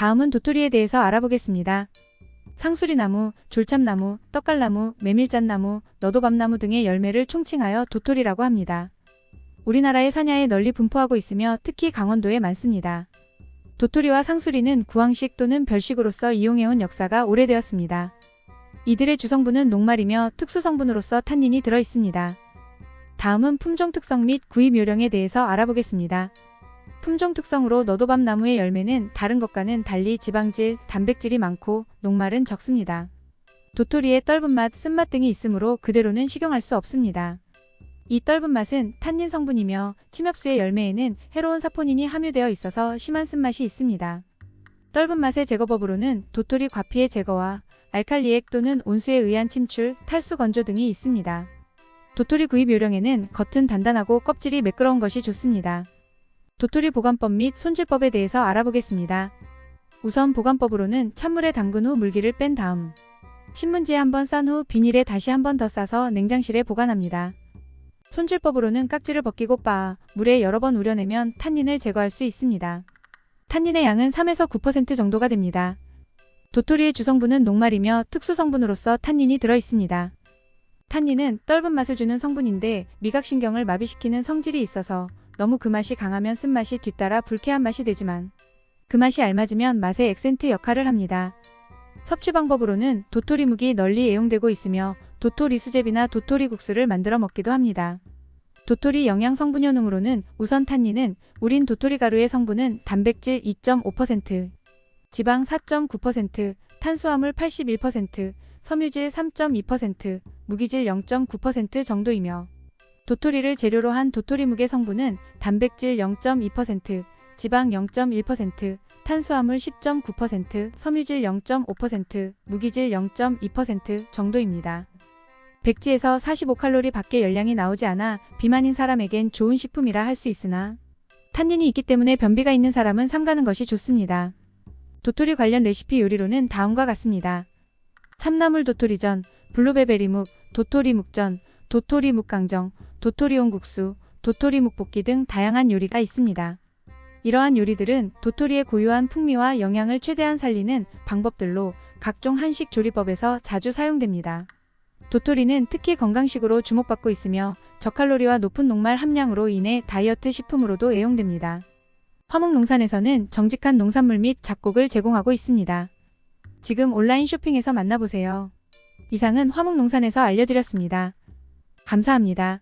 다음은 도토리에 대해서 알아보겠습니다. 상수리나무, 졸참나무, 떡갈나무, 메밀잣나무, 너도밤나무 등의 열매를 총칭하여 도토리라고 합니다. 우리나라의 산야에 널리 분포하고 있으며 특히 강원도에 많습니다. 도토리와 상수리는 구황식 또는 별식으로서 이용해온 역사가 오래되었습니다. 이들의 주성분은 녹말이며 특수 성분으로서 탄닌이 들어 있습니다. 다음은 품종 특성 및 구입 요령에 대해서 알아보겠습니다. 품종 특성으로 너도밤 나무의 열매는 다른 것과는 달리 지방질, 단백질이 많고 녹말은 적습니다. 도토리의 떫은 맛, 쓴맛 등이 있으므로 그대로는 식용할 수 없습니다. 이 떫은 맛은 탄닌 성분이며 침엽수의 열매에는 해로운 사포닌이 함유되어 있어서 심한 쓴맛이 있습니다. 떫은 맛의 제거법으로는 도토리 과피의 제거와 알칼리액 또는 온수에 의한 침출, 탈수 건조 등이 있습니다. 도토리 구입 요령에는 겉은 단단하고 껍질이 매끄러운 것이 좋습니다. 도토리 보관법 및 손질법에 대해서 알아보겠습니다. 우선 보관법으로는 찬물에 담근 후 물기를 뺀 다음 신문지에 한번 싼 후 비닐에 다시 한번 더 싸서 냉장실에 보관합니다. 손질법으로는 깍지를 벗기고 빻아 물에 여러 번 우려내면 탄닌을 제거할 수 있습니다. 탄닌의 양은 3에서 9% 정도가 됩니다. 도토리의 주성분은 녹말이며 특수 성분으로서 탄닌이 들어 있습니다. 탄닌은 떫은 맛을 주는 성분인데 미각신경을 마비시키는 성질이 있어서 너무 그 맛이 강하면 쓴맛이 뒤따라 불쾌한 맛이 되지만 그 맛이 알맞으면 맛의 액센트 역할을 합니다. 섭취 방법으로는 도토리 묵이 널리 애용되고 있으며 도토리 수제비나 도토리 국수를 만들어 먹기도 합니다. 도토리 영양 성분 효능으로는 우선 탄닌은 우린 도토리 가루의 성분은 단백질 2.5%, 지방 4.9%, 탄수화물 81%, 섬유질 3.2%, 무기질 0.9% 정도이며 도토리를 재료로 한 도토리묵의 성분은 단백질 0.2%, 지방 0.1%, 탄수화물 10.9%, 섬유질 0.5%, 무기질 0.2% 정도입니다. 백지에서 45칼로리 밖의 열량이 나오지 않아 비만인 사람에겐 좋은 식품이라 할 수 있으나 탄닌이 있기 때문에 변비가 있는 사람은 삼가는 것이 좋습니다. 도토리 관련 레시피 요리로는 다음과 같습니다. 참나물 도토리전, 블루베베리묵, 도토리묵전, 도토리 묵강정, 도토리온 국수, 도토리 묵볶이 등 다양한 요리가 있습니다. 이러한 요리들은 도토리의 고유한 풍미와 영양을 최대한 살리는 방법들로 각종 한식 조리법에서 자주 사용됩니다. 도토리는 특히 건강식으로 주목받고 있으며 저칼로리와 높은 녹말 함량으로 인해 다이어트 식품으로도 애용됩니다. 화목농산에서는 정직한 농산물 및 잡곡을 제공하고 있습니다. 지금 온라인 쇼핑에서 만나보세요. 이상은 화목농산에서 알려드렸습니다. 감사합니다.